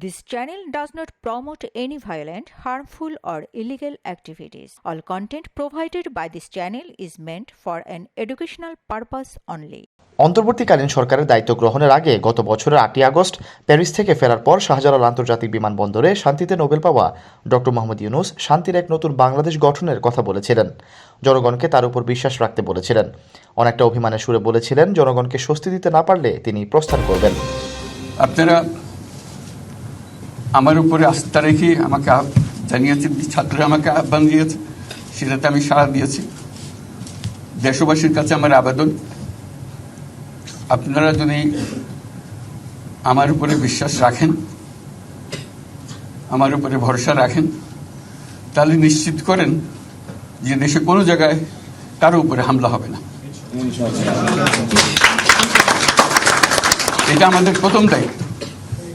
This channel does not promote any violent, harmful, or illegal activities. All content provided by this channel is meant for an educational purpose only. অন্তর্বর্তীকালীন সরকারের দায়িত্ব গ্রহণের আগে গত বছরের আটই আগস্ট প্যারিস থেকে ফেরার পর শাহজালাল আন্তর্জাতিক বিমানবন্দরে শান্তিতে নোবেল পাওয়া ডক্টর মোহাম্মদ ইউনুস শান্তির এক নতুন বাংলাদেশ গঠনের কথা বলেছিলেন জনগণকে তার উপর বিশ্বাস রাখতে বলেছিলেন অনেকটা অভিমানের সুরে বলেছিলেন জনগণকে স্বস্তি দিতে না পারলে তিনি প্রস্থান করবেন আপনারা আমার উপরে আস্থা রেখে আমাকে জানিয়েছেন ছাত্ররা আমাকে আহ্বান দিয়েছে সেটাতে আমি সাড়া দিয়েছি। দেশবাসীর কাছে আমার আবেদন আপনারা যদি আমার উপরে বিশ্বাস রাখেন আমার উপরে ভরসা রাখেন তাহলে নিশ্চিত করেন যে দেশে কোনো জায়গায় কারও উপরে হামলা হবে না। এটা আমাদের প্রথম দায়িত্ব।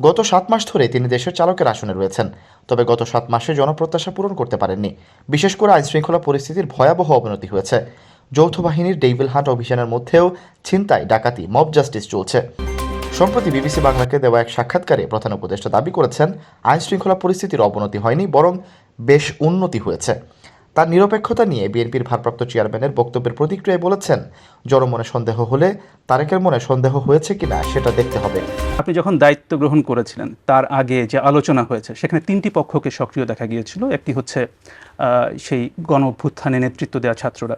গত সাত মাস ধরে তিনি দেশের চালকের আসনে রয়েছেন, তবে গত সাত মাসে জনপ্রত্যাশা পূরণ করতে পারেননি। বিশেষ করে আইনশৃঙ্খলা পরিস্থিতির ভয়াবহ অবনতি হয়েছে। যৌথ বাহিনীর ডেইভিল হান্ট অভিযানের মধ্যেও ছিনতাই, ডাকাতি, মব জাস্টিস চলছে। সম্প্রতি বিবিসি বাংলাকে দেওয়া এক সাক্ষাৎকারে প্রধান উপদেষ্টা দাবি করেছেন, আইনশৃঙ্খলা পরিস্থিতির অবনতি হয়নি, বরং বেশ উন্নতি হয়েছে। তার নিরপেক্ষতা নিয়ে বিএনপির ভারপ্রাপ্ত চেয়ারম্যানের বক্তব্যের প্রতিক্রিয়ায় বলেছেন জনমনে সন্দেহ হলে তারেকের মনে সন্দেহ হয়েছে কিনা সেটা দেখতে হবে। আপনি যখন দায়িত্ব গ্রহণ করেছিলেন, তার আগে যে আলোচনা হয়েছে, সেখানে তিনটি পক্ষকে সক্রিয় দেখা গিয়েছিল। একটি হচ্ছে সেই গণ অভ্যুত্থানে নেতৃত্ব দেওয়া ছাত্ররা,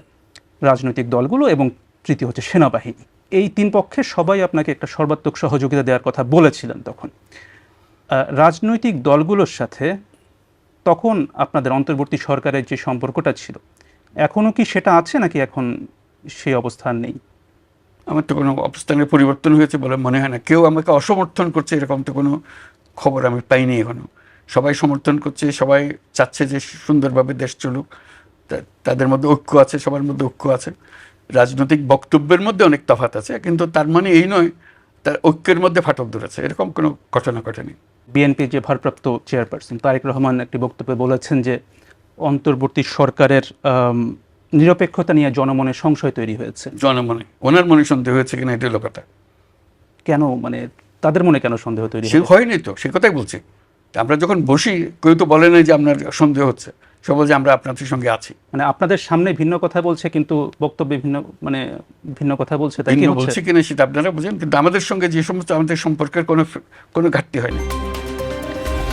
রাজনৈতিক দলগুলো এবং তৃতীয় হচ্ছে সেনাবাহিনী। এই তিন পক্ষের সবাই আপনাকে একটা সর্বাত্মক সহযোগিতা দেওয়ার কথা বলেছিলেন তখন। রাজনৈতিক দলগুলোর সাথে তখন আপনাদের অন্তর্বর্তী সরকারের যে সম্পর্কটা ছিল এখনও কি সেটা আছে নাকি এখন সেই অবস্থান নেই? আমার তো কোনো অবস্থানের পরিবর্তন হয়েছে বলে মনে হয় না। কেউ আমাকে অসমর্থন করছে এরকম তো কোনো খবর আমি পাইনি এখনও। সবাই সমর্থন করছে, সবাই চাচ্ছে যে সুন্দরভাবে দেশ চলুক। তাদের মধ্যে ঐক্য আছে, সবার মধ্যে ঐক্য আছে। রাজনৈতিক বক্তব্যের মধ্যে অনেক তফাৎ আছে, কিন্তু তার মানে এই নয়, তার ঐক্যের মধ্যে ফাটল ধরেছে। এরকম কোনো ঘটনা ঘটেনি। বিএনপির যে ভারপ্রাপ্ত চেয়ারপারসন তারেক রহমান একটি বক্তব্যে বলেছেন যে অন্তর্বর্তী সরকারের নিরপেক্ষতা নিয়ে জনমনে সংশয় তৈরি হয়েছে। জনমনে। ওনার মনে সন্দেহ হয়েছে কিনা এটা হলো কথা। কেন? মানে তাদের মনে কেন সন্দেহ তৈরি সে? হয়নি তো সে কথাই বলছি। আমরা যখন বসি কেউ তো বলে না যে আপনার সন্দেহ হচ্ছে। সে বলছে আমরা আপনাদের সঙ্গে আছি। মানে আপনাদের সামনে ভিন্ন কথা বলছে কিন্তু বক্তব্যে ভিন্ন মানে ভিন্ন কথা বলছে তাই কি বলছি? কিনা সেটা আপনারা বুঝেন কিন্তু আমাদের সঙ্গে যে সমস্ত আমাদের সম্পর্কের কোনো কোনো ঘাটতি হয়নি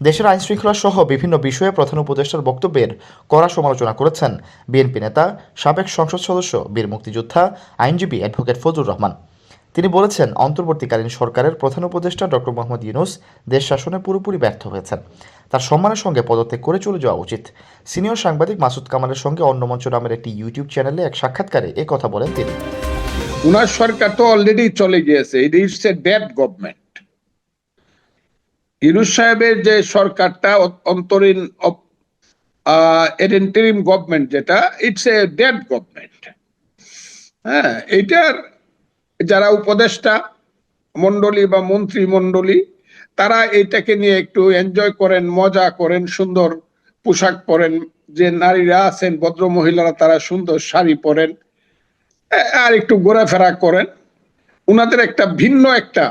দেশের আইন শৃঙ্খলা সহ বিভিন্ন বিষয়ে প্রধান উপদেষ্টার বক্তব্যের কড়া সমালোচনা করেছেন বিএনপি নেতা, সাবেক সংসদ সদস্য, বীর মুক্তিযোদ্ধা, আইনজীবী অ্যাডভোকেট ফজলুর রহমান। তিনি বলেছেন, অন্তর্বর্তীকালীন সরকারের প্রধান উপদেষ্টা ডক্টর মোহাম্মদ ইউনুস দেশ শাসনে পুরোপুরি ব্যর্থ হয়েছেন। তার সম্মানের সঙ্গে পদত্যাগ করে চলে যাওয়া উচিত। সিনিয়র সাংবাদিক মাসুদ কামালের সঙ্গে অন্যমঞ্চ নামের একটি ইউটিউব চ্যানেলে এক সাক্ষাৎকারে এ কথা বলেন তিনি। উনার সরকার তো অলরেডি চলে গিয়েছে। It it's a dead government Yunus সাহেবের যে সরকারটা অন্তরীণ এন্টারিম গভর্নমেন্ট যেটা ইটস এ ডেড গভর্নমেন্ট হ্যাঁ এইটার যারা উপদেষ্টা মন্ডলী বা মন্ত্রী মন্ডলী তারা এটাকে নিয়ে একটু এনজয় করেন, মজা করেন, সুন্দর পোশাক পরেন, যে নারীরা আছেন, ভদ্র মহিলারা, তারা সুন্দর শাড়ি পরেন আর একটু ঘোরাফেরা করেন। উনাদের একটা ভিন্ন একটা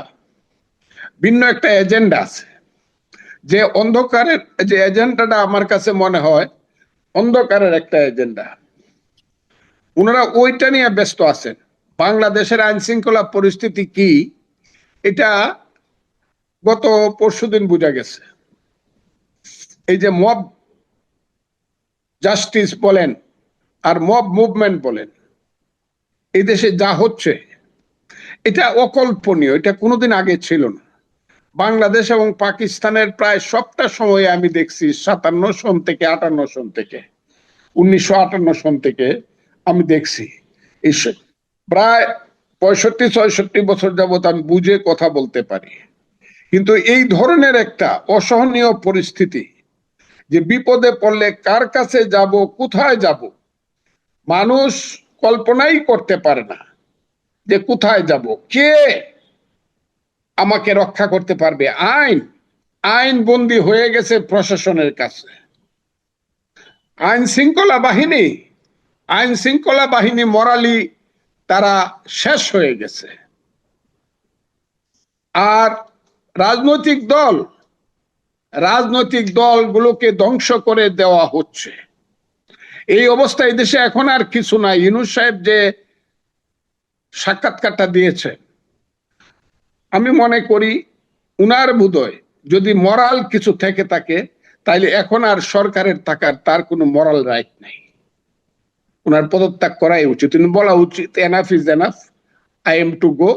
ভিন্ন একটা এজেন্ডা আছে। যে অন্ধকারের যে এজেন্ডাটা আমার কাছে মনে হয়, অন্ধকারের একটা এজেন্ডা। ওনারা ওইটা নিয়ে ব্যস্ত আছেন। বাংলাদেশের আইন শৃঙ্খলা পরিস্থিতি কি, এটা গত পরশুদিন বোঝা গেছে। এই যে মব জাস্টিস বলেন আর মব মুভমেন্ট বলেন এই দেশে যা হচ্ছে, এটা অকল্পনীয়, এটা কোনোদিন আগে ছিল না। বাংলাদেশ এবং পাকিস্তানের প্রায় সবটা সময় আমি দেখছি সাতান্ন সন থেকে আটান্ন সন থেকে, উনিশশো আটান্ন সন থেকে আমি দেখছি। প্রায় পঁয়ষট্টি, ছয়ষট্টি বছর যাবত আমি বুঝে কথা বলতে পারি। কিন্তু এই ধরনের একটা অসহনীয় পরিস্থিতি যে বিপদে পড়লে কার কাছে যাব, কোথায় যাব, মানুষ কল্পনাই করতে পারে না যে কোথায় যাব, কে আমাকে রক্ষা করতে পারবে। আইন আইন বন্দী হয়ে গেছে প্রশাসনের কাছে। আইন শৃঙ্খলা বাহিনী, আইন শৃঙ্খলা বাহিনী মরালি তারা শেষ হয়ে গেছে। আর রাজনৈতিক দল, রাজনৈতিক দলগুলোকে ধ্বংস করে দেওয়া হচ্ছে। এই অবস্থায় দেশে এখন আর কিছু নাই। ইনুস সাহেব যে সাক্ষাৎকারটা দিয়েছে আমি মনে করি উনার বোধয় যদি মরাল কিছু থেকে থাকে, তাইলে এখন আর সরকারের থাকার তার কোনো মরাল রাইট নেই। ওনার পদত্যাগ করাই উচিত। বলা উচিত enough is enough I am to go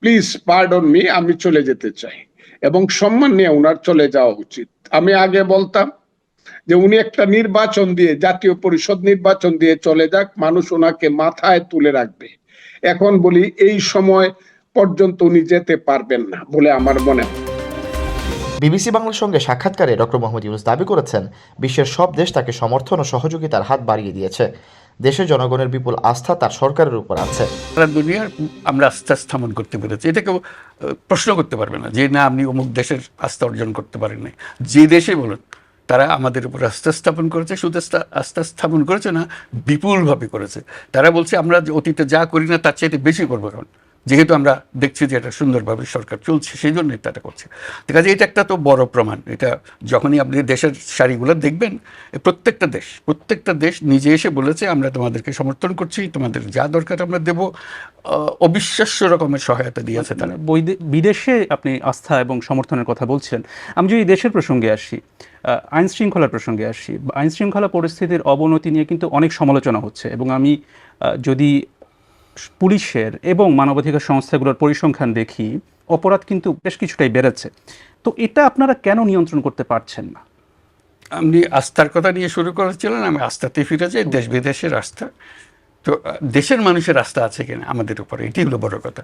please pardon me আমি চলে যেতে চাই। এবং সম্মান নিয়ে ওনার চলে যাওয়া উচিত। আমি আগে বলতাম যে উনি একটা নির্বাচন দিয়ে, জাতীয় পরিষদ নির্বাচন দিয়ে চলে যাক, মানুষ ওনাকে মাথায় তুলে রাখবে। এখন বলি, এই সময় পর্যন্ত উনি যেতে পারবেন না বলে আমার মনে হয়। বিবিসি বাংলার সঙ্গে সাক্ষাৎকারে ডক্টর মোহাম্মদ ইউনুস দাবি করেছেন বিশ্বের সব দেশ তাকে সমর্থন ও সহযোগিতার হাত বাড়িয়ে দিয়েছে। দেশের জনগণের বিপুল আস্থা তার সরকারের উপর আছে। দুনিয়ার আমরা আস্থা স্থাপন করতে পেরেছি। এটা কেউ প্রশ্ন করতে পারবে না যে না আপনি অমুক দেশের আস্থা অর্জন করতে পারেন নাই যে দেশে বলুন তারা আমাদের উপর আস্থা স্থাপন করেছে শুধু আস্থা- স্থাপন করেছে না বিপুলভাবে করেছে। তারা বলছে আমরা যে অতীতে যা করি না তার চাইতে বেশি করব এখন। যেহেতু আমরা দেখছি যে এটা সুন্দরভাবে সরকার চলছে, সেই জন্যই তারা করছে। ঠিক আছে এটা একটা তো বড় প্রমাণ। এটা যখনই আপনি দেশের শাড়িগুলো দেখবেন প্রত্যেকটা দেশ প্রত্যেকটা দেশ নিজে এসে বলেছে, আমরা তোমাদেরকে সমর্থন করছি, তোমাদের যা দরকার আমরা দেবো। অবিশ্বাস্য রকমের সহায়তা দিয়েছে তারা। বৈদে- বিদেশে আপনি আস্থা এবং সমর্থনের কথা বলছেন। আমি যদি দেশের প্রসঙ্গে আসি আইন শৃঙ্খলার প্রসঙ্গে আসি আইন শৃঙ্খলা পরিস্থিতির অবনতি নিয়ে কিন্তু অনেক সমালোচনা হচ্ছে। এবং আমি যদি পুলিশের এবং মানবাধিকার সংস্থাগুলোর পরিসংখ্যান দেখি, অপরাধ কিন্তু বেশ কিছুটাই বেড়েছে। তো এটা আপনারা কেন নিয়ন্ত্রণ করতে পারছেন না? আপনি আস্থার কথা নিয়ে শুরু করেছিলেন, আমি আস্থাতে ফিরে যাই দেশ বিদেশের আস্থা। তো দেশের মানুষের আস্থা আছে কিনা আমাদের উপরে? এটি হলো বড় কথা।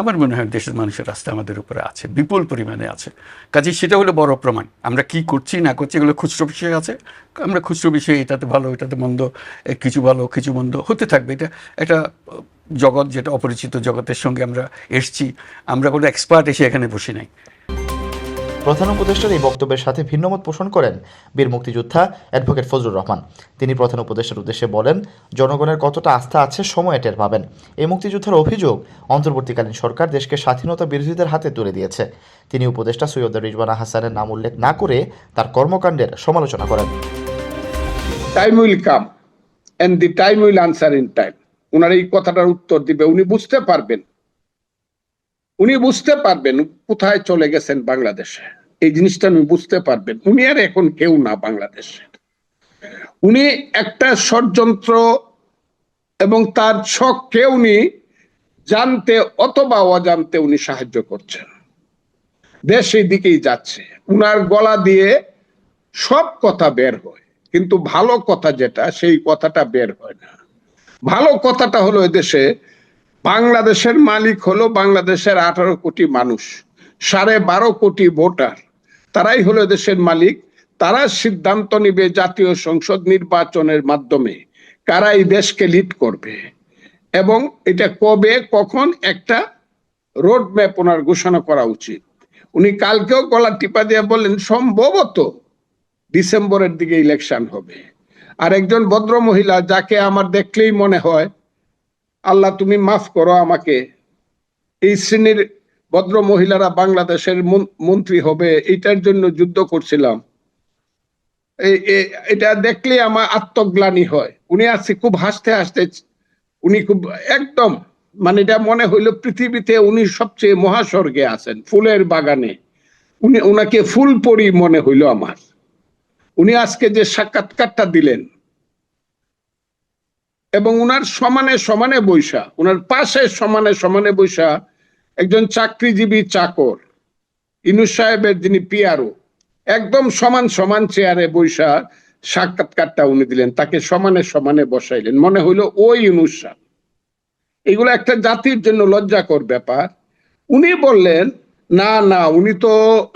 আমার মনে হয় দেশের মানুষের আস্থা আমাদের উপরে আছে, বিপুল পরিমাণে আছে। কাজে সেটা হলো বড় প্রমাণ। আমরা কি করছি, না করছি এগুলো খুচরো বিষয় আছে। আমরা খুচরো বিষয়ে, এটাতে ভালো, এটাতে মন্দ কিছু ভালো, কিছু মন্দ হতে থাকবে। এটা একটা জগৎ যেটা অপরিচিত জগতের সঙ্গে আমরা এসছি। আমরা কোনো এক্সপার্ট এসে এখানে বসে নাই। প্রধান উপদেষ্টার এই বক্তব্যের সাথে ভিন্নমত পোষণ করেন বীর মুক্তিযোদ্ধা অ্যাডভোকেট ফজলুর রহমান। তিনি প্রধান উপদেষ্টার উদ্দেশ্যে বলেন, জনগণের কতটা আস্থা আছে সময় টের পাবেন। এই মুক্তিযোদ্ধার অভিযোগ, অন্তর্বর্তীকালীন সরকার দেশকে স্বাধীনতা বিরোধীদের হাতে তুলে দিয়েছে। তিনি উপদেষ্টা সৈয়দ রিজওয়ানা হাসানের নাম উল্লেখ না করে তার কর্মকাণ্ডের সমালোচনা করেন। Time will come and the time will answer in time উনার এই কথাটার উত্তর দিবে, উনি বুঝতে পারবেন উনি বুঝতে পারবেন কোথায় চলে গেছেন বাংলাদেশে। এই জিনিসটা উনি বুঝতে পারবেন। উনি আর এখন কেউ না বাংলাদেশে। উনি একটা ষড়যন্ত্র এবং তার ছককে উনি জানতে অথবা অজান্তে উনি সাহায্য করছেন। দেশ এই দিকেই যাচ্ছে। উনার গলা দিয়ে সব কথা বের হয়। কিন্তু ভালো কথা যেটা, সেই কথাটা বের হয় না। ভালো কথাটা হলো এদেশে বাংলাদেশের মালিক হলো বাংলাদেশের আঠারো কোটি মানুষ, সাড়ে বারো কোটি ভোটার। তারাই হলো দেশের মালিক। তারা সিদ্ধান্ত নিবে জাতীয় সংসদ নির্বাচনের মাধ্যমে কারা এই দেশকে লিড করবে। এবং এটা কবে, কখন একটা রোড ম্যাপ ওনার ঘোষণা করা উচিত। উনি কালকেও গলা টিপা দিয়ে বললেন, সম্ভবত ডিসেম্বরের দিকে ইলেকশন হবে। আর একজন ভদ্র মহিলা যাকে আমার দেখলেই মনে হয় আল্লাহ, তুমি মাফ করো আমাকে। এই শ্রেণির ভদ্র মহিলারা বাংলাদেশের মন- মন্ত্রী হবে, এটার জন্য যুদ্ধ করছিলাম। এটা দেখলে আমার আত্মগ্লানি হয়। উনি আজকে খুব হাসতে হাসতে, উনি খুব একদম মানে এটা মনে হইল পৃথিবীতে উনি সবচেয়ে মহাস্বর্গে আছেন, ফুলের বাগানে। উনি ওনাকে ফুল পরি মনে হইল আমার। উনি আজকে যে সাক্ষাৎকারটা দিলেন এবং উনার সমানে সমানে বৈশা, উনার পাশে সমানে সমানে বৈশা একজন চাকরিজীবী চাকর ইনু সাহেবের যিনি পিয়ারো একদম সমান সমান চেয়ারে বৈশা সাক্ষাৎকারটা উনি দিলেন, তাকে সমানে সমানে বসাইলেন। মনে হইল ওই সাহেব। এগুলো একটা জাতির জন্য লজ্জাকর ব্যাপার। উনি বললেন, না না, উনি তো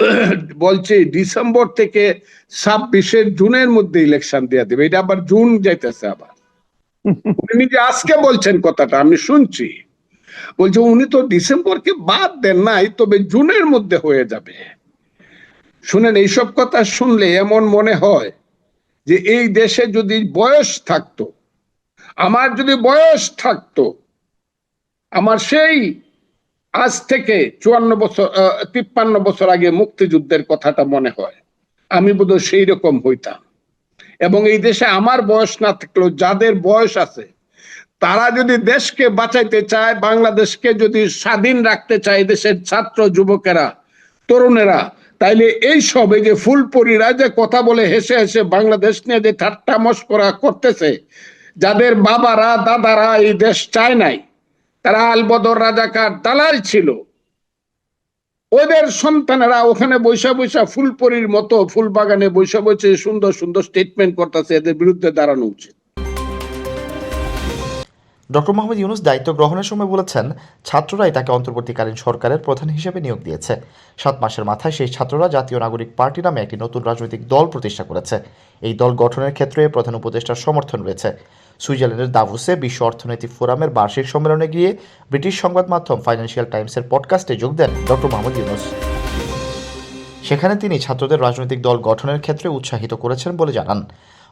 বলছে ডিসেম্বর থেকে ছাব্বিশের জুনের মধ্যে ইলেকশন দেওয়া দেবে, এটা আবার জুন যাইতেছে আবার। উনি নিজে আজকে বলছেন কথাটা, আমি শুনছি। বলছে, উনি তো ডিসেম্বরকে বাদ দেন নাই, তবে জুনের মধ্যে হয়ে যাবে। শুনেন, এইসব কথা শুনলে এমন মনে হয় যে এই দেশে যদি বয়স থাকতো, আমার যদি বয়স থাকতো, আমার সেই আজ থেকে চুয়ান্ন বছর তিপ্পান্ন বছর আগে মুক্তিযুদ্ধের কথাটা মনে হয়। আমি বোধহয় সেই রকম হইতাম। এবং এই দেশে আমার বয়স না থাকলেও যাদের বয়স আছে, তারা যদি দেশকে বাঁচাইতে চায়, বাংলাদেশকে যদি স্বাধীন রাখতে চায় দেশের ছাত্র যুবকেরা, তরুণেরা, তাইলে এই সব এই যে ফুলপরিরা যে কথা বলে হেসে হেসে বাংলাদেশ নিয়ে যে ঠাট্টা মস্করা করতেছে, যাদের বাবারা, দাদারা এই দেশ চায় নাই, তারা আলবদর রাজাকার দালাল ছিল। ওদের সন্তানেরা ওখানে বৈশা বৈশা ফুলপরির মতো ফুল বাগানে বৈশা বসে সুন্দর সুন্দর স্টেটমেন্ট করতেছে, এদের বিরুদ্ধে দাঁড়ানো উচিত। ডক্টর মোহাম্মদ ইউনুস দায়িত্ব গ্রহণের সময় বলেছেন, ছাত্ররাই তাকে অন্তর্বর্তীকালীন সরকারের প্রধান হিসেবে নিয়োগ দিয়েছে। সাত মাসের মাথায় সেই ছাত্ররা জাতীয় নাগরিক পার্টি নামে একটি নতুন রাজনৈতিক দল প্রতিষ্ঠা করেছে। এই দল গঠনের ক্ষেত্রে প্রধান উপদেষ্টার সমর্থন রয়েছে। সুইজারল্যান্ডের দাভোসে বিশ্ব অর্থনৈতিক ফোরামের বার্ষিক সম্মেলনে গিয়ে ব্রিটিশ সংবাদ মাধ্যম ফাইন্যান্সিয়াল টাইমসের পডকাস্টে যোগ দেন ডক্টর মোহাম্মদ ইউনুস। সেখানে তিনি ছাত্রদের রাজনৈতিক দল গঠনের ক্ষেত্রে উৎসাহিত করেছেন বলে জানান।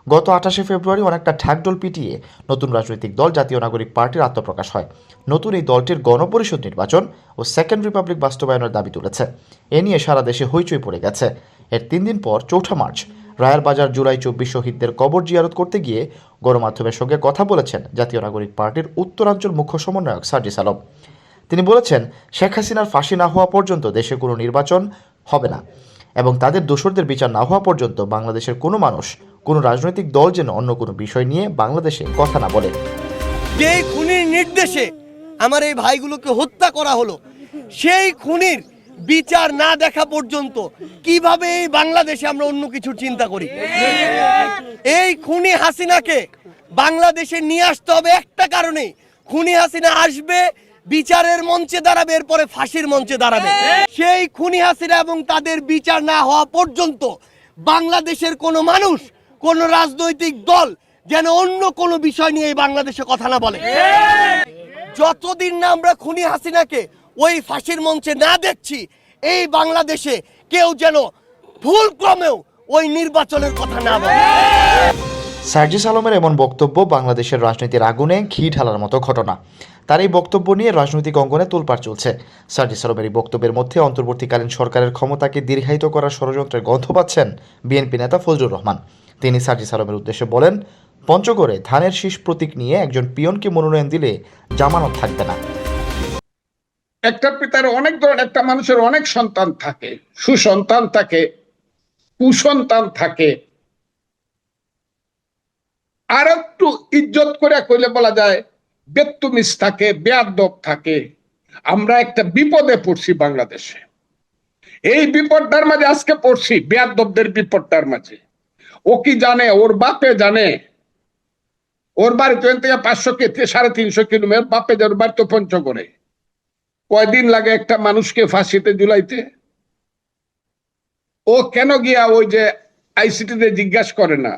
গত আঠাশে ফেব্রুয়ারি অনেকটা ঢাকডোল পিটিয়ে নতুন রাজনৈতিক দল জাতীয় নাগরিক পার্টির আত্মপ্রকাশ হয়। নতুন এই দলটির গণপরিষদ নির্বাচন ও সেকেন্ড রিপাবলিক বাস্তবায়নের দাবি তুলেছে। এ নিয়ে সারা দেশে হইচই পড়ে গেছে। এর তিন দিন পর চৌঠা মার্চ রায়ের বাজার জুলাই চব্বিশ শহীদদের কবর জিয়ারত করতে গিয়ে গণমাধ্যমের সঙ্গে কথা বলেছেন জাতীয় নাগরিক পার্টির উত্তরাঞ্চল মুখ্য সমন্বয়ক সার্জিস আলম। তিনি বলেছেন, শেখ হাসিনার ফাঁসি না হওয়া পর্যন্ত দেশে কোনো নির্বাচন হবে না এবং তাদের দোসরদের বিচার না হওয়া পর্যন্ত বাংলাদেশের কোনো মানুষ, কোনো রাজনৈতিক দল যেন অন্য কোনো বিষয় নিয়ে বাংলাদেশে কথা না বলে। যেই খুনির নির্দেশে আমার এই ভাইগুলোকে হত্যা করা হলো, সেই খুনির বিচার না দেখা পর্যন্ত কীভাবে এই বাংলাদেশে আমরা অন্য কিছু চিন্তা করি? এই খুনি হাসিনাকে বাংলাদেশে নিয়ে আসতে হবে একটা কারণে। খুনি হাসিনা আসবে, বিচারের মঞ্চে দাঁড়াবে, এরপরে ফাঁসির মঞ্চে দাঁড়াবে। সেই খুনি হাসিনা এবং তাদের বিচার না হওয়া পর্যন্ত বাংলাদেশের কোনো মানুষ, কোন রাজনৈতিক দল যেন অন্য কোনো বিষয় নিয়ে এই বাংলাদেশে কথা না বলে। যতদিন না আমরা খুনি হাসিনাকে ওই ফাঁসির মঞ্চে না দেখছি এই বাংলাদেশে কেউ যেন ভুল ক্রমেও ওই নির্বাচনের কথা না বলে। সার্জিস আলমের এমন বক্তব্য বাংলাদেশের রাজনীতির আগুনে ঘি ঢালার মতো ঘটনা। তার এই বক্তব্য নিয়ে রাজনৈতিক অঙ্গনে তোলপাড় চলছে। সার্জিস আলমের এই বক্তব্যের মধ্যে অন্তর্বর্তীকালীন সরকারের ক্ষমতাকে দীর্ঘায়িত করার ষড়যন্ত্রের গন্ধ পাচ্ছেন বিএনপি নেতা ফজলুর রহমান। তিনি সার্জিস আলমের উদ্দেশ্যে বলেন, পঞ্চগড়ে ধানের শীষ প্রতীক নিয়ে একজন পিয়নকে মনোনয়ন দিলে জামানত থাকবে না। একটা পিতার অনেক ধরনের, একটা মানুষের অনেক সন্তান থাকে, সুসন্তান থাকে, কুসন্তান থাকে। আর একটু ইজ্জত করে কইলে বলা যায় বেত্তুমিস থাকে, বেয়াদব থাকে। আমরা একটা বিপদে পড়ছি বাংলাদেশে। এই বিপদটার মাঝে আজকে পড়ছি, বেয়াদবদের বিপদটার মাঝে। ও কি জানে, ওর বাপে জানে? ওর বাড়ি থেকে পাঁচশো কে, সাড়ে তিনশো কিলোমিটার, বাপে যে ওর বাড়ি তো পঞ্চগড়ে। কয়দিন লাগে একটা মানুষকে ফাঁসিতে জুলাইতে ও কেন গিয়া ওই যে আইসিটিতে জিজ্ঞাসা করে না?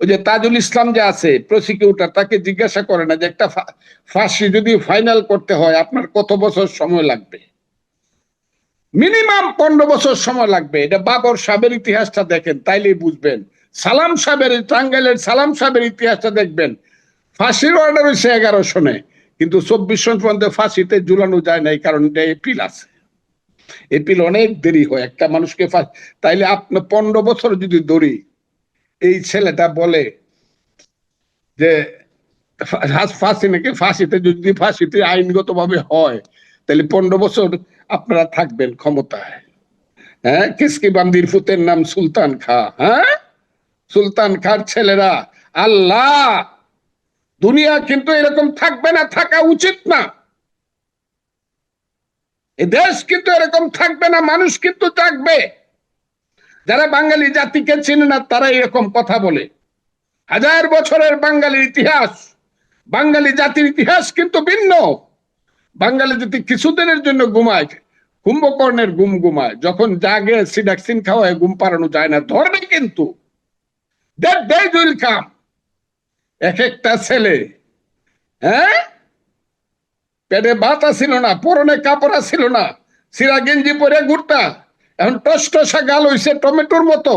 ওই যে তাজুল ইসলাম যে আছে প্রসিকিউটর তাকে জিজ্ঞাসা করে না যে একটা ফাঁসি যদি ফাইনাল করতে হয়, আপনার কত বছর সময় লাগবে? মিনিমাম পনেরো বছর সময় লাগবে। এটা বাবর সাহেবের ইতিহাসটা দেখেন, তাইলেই বুঝবেন। সালাম সাহেবের, টাঙ্গাইলের সালাম সাহেবের ইতিহাসটা দেখবেন। ফাঁসির অর্ডার হয়েছে এগারো সনে কিন্তু চব্বিশ সন পর্যন্ত ফাঁসিতে ঝুলানো যায় না এই কারণ এপিল আছে। এপিল অনেক দেরি হয়, একটা মানুষকে ফাঁস- তাইলে আপনি পনেরো বছর যদি ধরি, এই ছেলেটা বলে যে, ফাঁসি নাকি? ফাঁসিতে যদি ফাঁসিতে আইনগত ভাবে হয় তাহলে পনেরো বছর আপনারা থাকবেন ক্ষমতায়। হ্যাঁ? কিসকি বান্দির ফুতের নাম সুলতান খা হ্যাঁ? সুলতান খার ছেলেরা, আল্লাহ! দুনিয়া কিন্তু এরকম থাকবে না, থাকা উচিত না। এ দেশ কিন্তু এরকম থাকবে না, মানুষ কিন্তু থাকবে যারা বাঙালি জাতিকে চেনে না তারা এরকম কথা বলে। হাজার বছরের বাঙালির ইতিহাস, বাঙালি জাতির ইতিহাস কিন্তু ভিন্ন। বাঙালি জাতি কিছুদিনের জন্য ঘুমায়, কুম্ভকর্ণের গুম ঘুমায়, যখন জাগে সিডাক্সিন খাওয়ায়, ঘুম পাড়ানো যায় না, ধরবে কিন্তু। দ্যাট ডে উইল কাম এক একটা ছেলে হ্যাঁ? পেটে ভাত ছিল না, পরনে কাপড় ছিল না সিরা গেঞ্জি পরে ঘুরতা এখন টস টসা গাল হইছে টমেটোর মতো।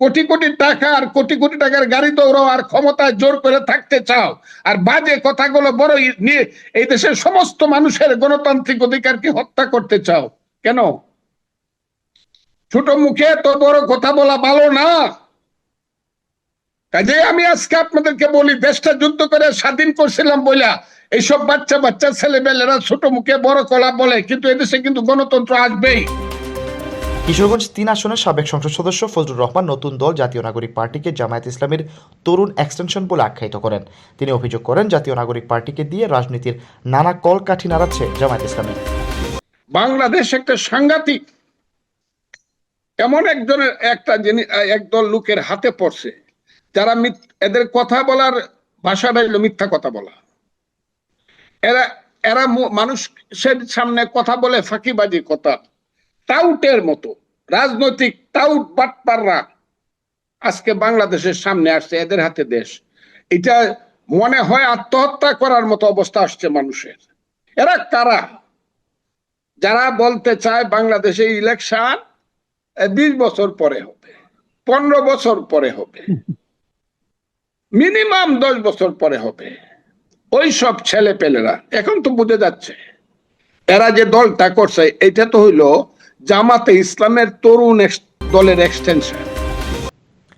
কোটি কোটি টাকা আর কোটি কোটি টাকার গাড়ি দৌড়াও আর ক্ষমতায় জোর করে থাকতে চাও। আর বাজে কথাগুলো বড় নিয়ে এই দেশের সমস্ত মানুষের গণতান্ত্রিক অধিকারকে হত্যা করতে চাও। কেন? ছোট মুখে তো বড় কথা বলা ভালো না। কাজে আমি আজকে আপনাদেরকে বলি দেশটা যুদ্ধ করে স্বাধীন করছিলাম বইলা এইসব বাচ্চা বাচ্চা ছেলেমেয়েরা ছোট মুখে বড় কলা বলে কিন্তু এদেশে কিন্তু গণতন্ত্র আসবেই। কিশোরগঞ্জ তিন আসনের সাবেক সংসদ সদস্য ফজলুর রহমান নতুন দল জাতীয় নাগরিক পার্টিকে জামায়াত ইসলামের তরুণ এক্সটেনশন বলে আখ্যায়িত করেন। তিনি অভিযোগ করেন জাতীয় নাগরিক পার্টিকে দিয়ে রাজনীতির নানা কলকাঠি নাড়াচ্ছে জামায়াত ইসলামী। বাংলাদেশ একটা সাংঘাতিক এমন একজনের একটা জিনিস একদল লোকের হাতে পড়ছে। যারা এদের কথা বলার ভাষাটা হলো মিথ্যা কথা বলা। এরা এরা মানুষের সামনে কথা বলে ফাঁকিবাজি কথা। টাউটের মতো। রাজনৈতিক টাউট বাটপাররা আজকে বাংলাদেশের সামনে আসছে, এদের হাতে দেশ। এটা মনে হয় আত্মহত্যা করার মতো অবস্থা আসছে মানুষের। এরা কারা? যারা বলতে চায় বাংলাদেশে ইলেকশন বিশ বছর পরে হবে, পনেরো বছর পরে হবে। মিনিমাম দশ বছর পরে হবে। ওই সব ছেলে পেলেরা এখন তো বুঝে যাচ্ছে। এরা যে দলটা করছে এটা তো হইল জামাতে ইসলামের তরুণ দলের এক্সটেনশন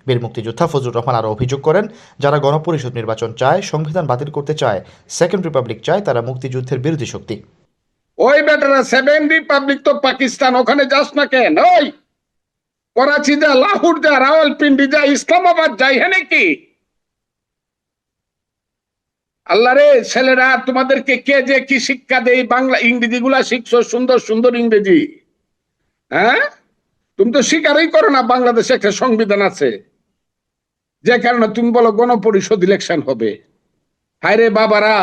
বীর মুক্তিযোদ্ধা ফজলুর রহমান আরও অভিযোগ করেন যারা গণপরিষদ নির্বাচন চায় সংবিধান বাতিল করতে চায় সেকেন্ড রিপাবলিক চায় তারা মুক্তিযুদ্ধের বিরোধী শক্তি। ওই বেটারা সেভেন রিপাবলিক তো পাকিস্তান ওখানে যাস না কেন? ওই করাচি যা লাহোর যা রাওয়ালপিন্ডি যা ইসলামাবাদ যাই হ্যাঁ নাকি আল্লাহ রে ছেলেরা, তোমাদেরকে কে যে কি শিক্ষা দেয়, বাংলা ইংরেজি গুলা শিখছো, সুন্দর সুন্দর ইংরেজি। হ্যাঁ? তুমি তো স্বীকারই করো না, বাংলাদেশে একটা সংবিধান আছে। যে কারণে তুমি বলো গণপরিষদ ইলেকশন হবে। হায় রে বাবারা,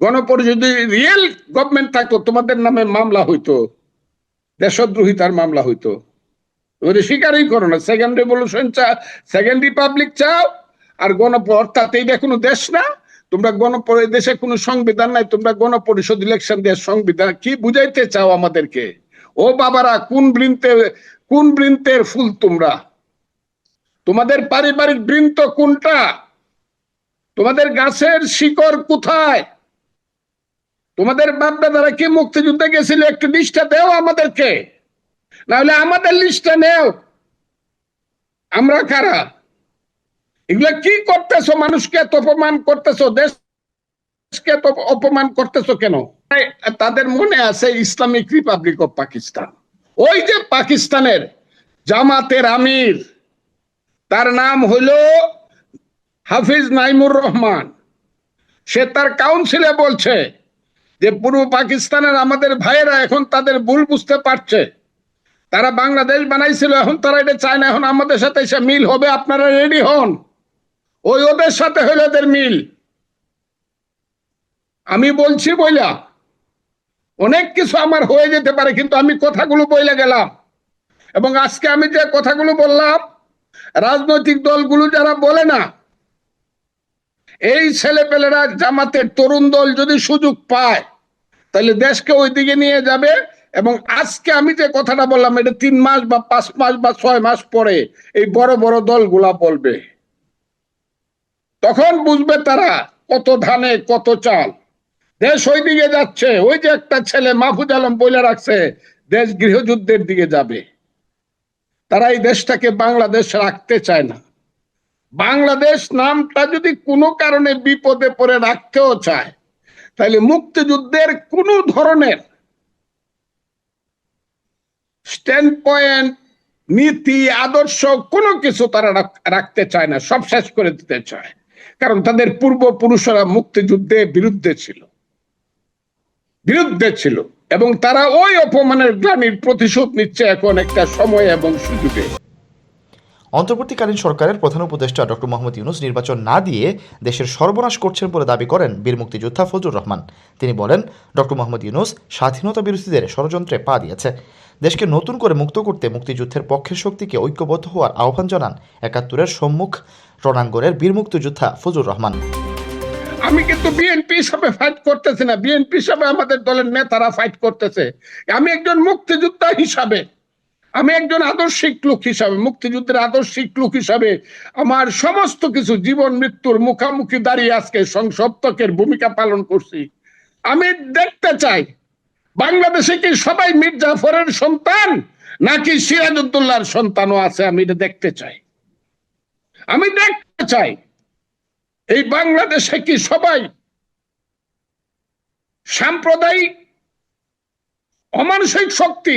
গণপরিষদ রিয়েল গভর্নমেন্ট থাকতো, তোমাদের নামে মামলা হইতো। দেশদ্রোহিতার মামলা হইতো। ওদের স্বীকারই করো না সেকেন্ড রেভলিউশন চা সেকেন্ড রিপাবলিক চাও, আর গণপ অর্থাৎ এইটা কোনো দেশ না। তোমরা গণপরি দেশে কোনো সংবিধান নাই, তোমরা গণপরিষদ ইলেকশন দিয়ে সংবিধান কি বুঝাইতে চাও আমাদেরকে? ও বাবারা, কোন বৃন্তে, কোন বৃন্তের ফুল তোমরা? তোমাদের পারিবারিক বৃন্ত কোনটা? তোমাদের গাছের শিকড় কোথায়? তোমাদের বাপ দাদারা কি মুক্তিযুদ্ধে গেছিল? একটু লিস্টটা দেও আমাদেরকে। নাহলে আমাদের লিস্টটা নেও। আমরা কারা? এগুলা কি করতেছো? মানুষকে এত অপমান করতেছো? দেশকে এত অপমান করতেছো কেন? তাদের মনে আছে ইসলামিক রিপাবলিক অফ পাকিস্তান। ওই যে পাকিস্তানের জামাতের আমির, তার নাম হইল হাফিজ নাইমুর রহমান। সে তার কাউন্সিলে বলছে যে পূর্ব পাকিস্তানের আমাদের ভাইয়েরা এখন তাদের ভুল বুঝতে পারছে। তারা বাংলাদেশ বানাইছিল, এখন তারা এটা চায় না, এখন আমাদের সাথে এসে মিল হবে, আপনারা রেডি হন। ওই ওদের সাথে হইল ওদের মিল। আমি বলছি বইলা, অনেক কিছু আমার হয়ে যেতে পারে, কিন্তু আমি কথাগুলো বইলে গেলাম। এবং আজকে আমি যে কথাগুলো বললাম, রাজনৈতিক দলগুলো যারা বলে না, এই ছেলেপেলেরা জামাতের তরুণ দল যদি সুযোগ পায়, তাহলে দেশকে ওই দিকে নিয়ে যাবে। এবং আজকে আমি যে কথাটা বললাম, এটা তিন মাস বা পাঁচ মাস বা ছয় মাস পরে এই বড় বড় দলগুলা বলবে। তখন বুঝবে তারা কত ধানে, কত চাল। দেশ ওই দিকে যাচ্ছে, ওই যে একটা ছেলে মাহফুজ আলম বলে রাখছে, দেশ গৃহযুদ্ধের দিকে যাবে। তারা এই দেশটাকে বাংলাদেশ রাখতে চায় না। বাংলাদেশ নামটা যদি কোনো কারণে বিপদে পড়ে রাখতেও চায়, তাহলে মুক্তিযুদ্ধের কোনো ধরনের স্ট্যান্ড পয়েন্ট নীতি, আদর্শ কোনো কিছু তারা রাখতে চায় না, সব শেষ করে দিতে চায়। কারণ তাদের পূর্বপুরুষরা মুক্তিযুদ্ধে বিরুদ্ধে ছিল। বিরুদ্ধে ছিল। এবং তারা ওই অপমানের গ্লানির প্রতিশোধ নিচ্ছে এখন একটা সময় এবং সুযোগে। অন্তর্বর্তীকালীন সরকারের প্রধান উপদেষ্টা ডক্টর মোহাম্মদ ইউনুস নির্বাচন না দিয়ে দেশের সর্বনাশ করছেন বলে দাবি করেন বীর মুক্তিযোদ্ধা ফজলুর রহমান। তিনি বলেন, ডক্টর মোহাম্মদ ইউনুস স্বাধীনতা বিরোধীদের ষড়যন্ত্রে পা দিয়েছে। দেশকে নতুন করে মুক্ত করতে মুক্তিযুদ্ধের পক্ষের শক্তিকে ঐক্যবদ্ধ হওয়ার আহ্বান জানান একাত্তরের সম্মুখ রণাঙ্গনের বীর মুক্তিযোদ্ধা ফজলুর রহমান। আমি কিন্তু বিএনপি হিসাবে ফাইট করতেছি না। বিএনপি হিসাবে আমাদের দলের নেতারা ফাইট করতেছে। আমি একজন মুক্তিযোদ্ধা হিসাবে। আমি একজন আদর্শিক লোক হিসাবে, মুক্তিযুদ্ধের আদর্শিক লোক হিসাবে আমার সমস্ত কিছু, জীবন, মৃত্যুর মুখামুখি দাঁড়িয়ে আজকে সংসপ্তকের ভূমিকা পালন করছি। আমি দেখতে চাই, বাংলাদেশে কি সবাই মীর জাফরের সন্তান, নাকি সিরাজউদ্দৌলার সন্তানও আছে, আমি এটা দেখতে চাই। আমি দেখতে চাই, এই বাংলাদেশে কি সবাই সাম্প্রদায়িক, অমানসিক শক্তি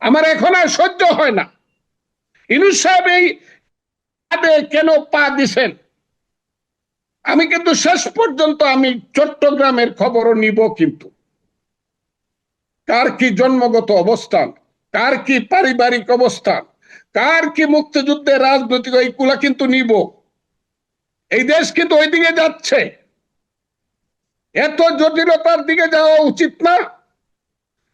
আমার এখন আর সহ্য হয় না। ইনুস সাহেব এই কেন পা দিছেন? আমি কিন্তু শেষ পর্যন্ত আমি চট্টগ্রামের খবরও নিব কিন্তু। কার কি জন্মগত অবস্থান, কার কি পারিবারিক অবস্থান, কার কি মুক্তিযুদ্ধের রাজনৈতিক এইগুলা কিন্তু নিব। এই দেশ কিন্তু ওইদিকে যাচ্ছে। এত জটিলতার দিকে যাওয়া উচিত না।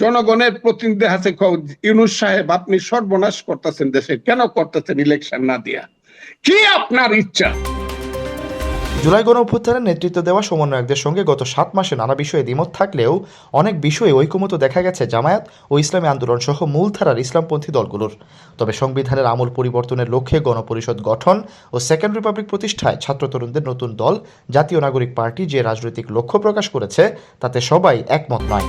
জনগণের প্রতিনিধি আছে ইউনুস সাহেব, আপনি সর্বনাশ করতেছেন দেশে। কেন করতেছেন ইলেকশন না দিয়া? কি আপনার ইচ্ছা? জুলাই গণ অভ্যুত্থানের নেতৃত্ব দেওয়া সমন্বয়কদের সঙ্গে গত সাত মাসে নানা বিষয়ে দ্বিমত থাকলেও অনেক বিষয়ে ঐকমত্য দেখা গেছে জামায়াত ও ইসলামী আন্দোলন সহ মূলধারার ইসলামপন্থী দলগুলোর। তবে সংবিধানের আমূল পরিবর্তনের লক্ষ্যে গণপরিষদ গঠন ও সেকেন্ড রিপাবলিক প্রতিষ্ঠায় ছাত্র তরুণদের নতুন দল, জাতীয় নাগরিক পার্টি যে রাজনৈতিক লক্ষ্য প্রকাশ করেছে, তাতে সবাই একমত নয়।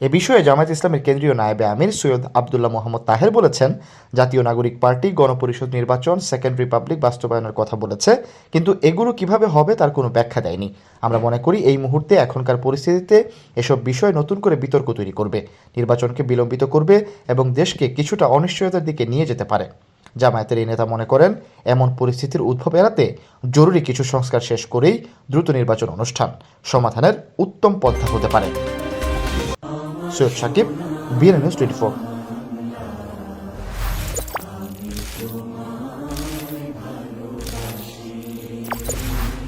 এ বিষয়ে জামায়াত ইসলামের কেন্দ্রীয় নায়েবে আমির সৈয়দ আবদুল্লাহ মোহাম্মদ তাহের বলেছেন, জাতীয় নাগরিক পার্টি গণপরিষদ নির্বাচন, সেকেন্ড রিপাবলিক বাস্তবায়নের কথা বলেছে, কিন্তু এগুলো কীভাবে হবে তার কোনো ব্যাখ্যা দেয়নি। আমরা মনে করি এই মুহূর্তে এখনকার পরিস্থিতিতে এসব বিষয় নতুন করে বিতর্ক তৈরি করবে, নির্বাচনকে বিলম্বিত করবে এবং দেশকে কিছুটা অনিশ্চয়তার দিকে নিয়ে যেতে পারে। জামায়াতের এই নেতা মনে করেন, এমন পরিস্থিতির উদ্ভব এড়াতে জরুরি কিছু সংস্কার শেষ করেই দ্রুত নির্বাচন অনুষ্ঠান সমাধানের উত্তম পন্থা হতে পারে। Sure Shakib, BNS 24.